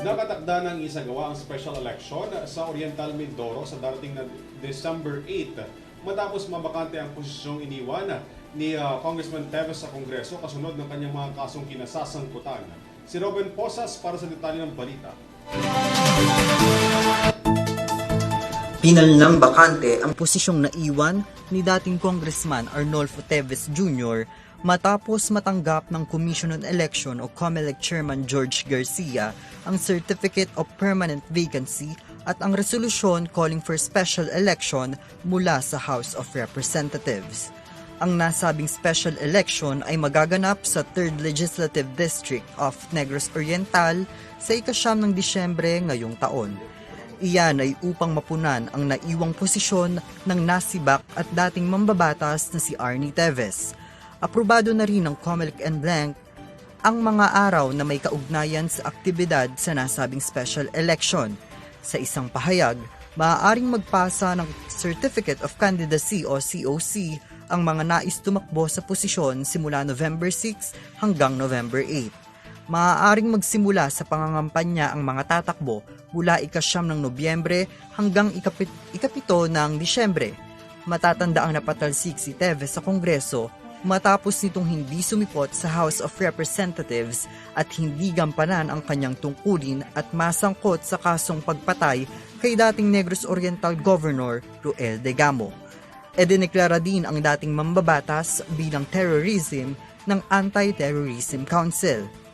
Nakatakda ng isagawa ang special election sa Oriental Mindoro sa darating na December 8 matapos mabakante ang posisyong iniwan ni ah, Congressman Teves sa Kongreso kasunod ng kanyang mga kasong kinasasangkutan. Si Robin Posas para sa detalye ng balita. Pinal ng bakante ang posisyong naiwan ni dating Congressman Arnolfo Teves Jr. matapos matanggap ng Commission on Election o COMELEC Chairman George Garcia ang Certificate of Permanent Vacancy at ang resolusyon calling for special election mula sa House of Representatives. Ang nasabing special election ay magaganap sa 3rd Legislative District of Negros Oriental sa ikasyam ng Disyembre ngayong taon. Iyan ay upang mapunan ang naiwang posisyon ng nasibak at dating mambabatas na si Arnie Teves. Aprobado na rin ng Comelec and Blank ang mga araw na may kaugnayan sa aktibidad sa nasabing special election. Sa isang pahayag, maaaring magpasa ng Certificate of Candidacy o COC ang mga nais tumakbo sa posisyon simula November 6 hanggang November 8 maaaring magsimula sa pangangampanya ang mga tatakbo mula ikasyam ng Nobyembre hanggang ikapit, ikapito ng Disyembre. Matatanda ang napatalsik si Teves sa Kongreso matapos nitong hindi sumipot sa House of Representatives at hindi gampanan ang kanyang tungkulin at masangkot sa kasong pagpatay kay dating Negros Oriental Governor Ruel de Gamo. E dineklara din ang dating mambabatas bilang terrorism ng Anti-Terrorism Council.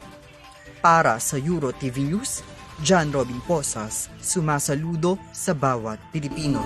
Para sa Euro TV News, John Robin Posas, sumasaludo sa bawat Pilipino.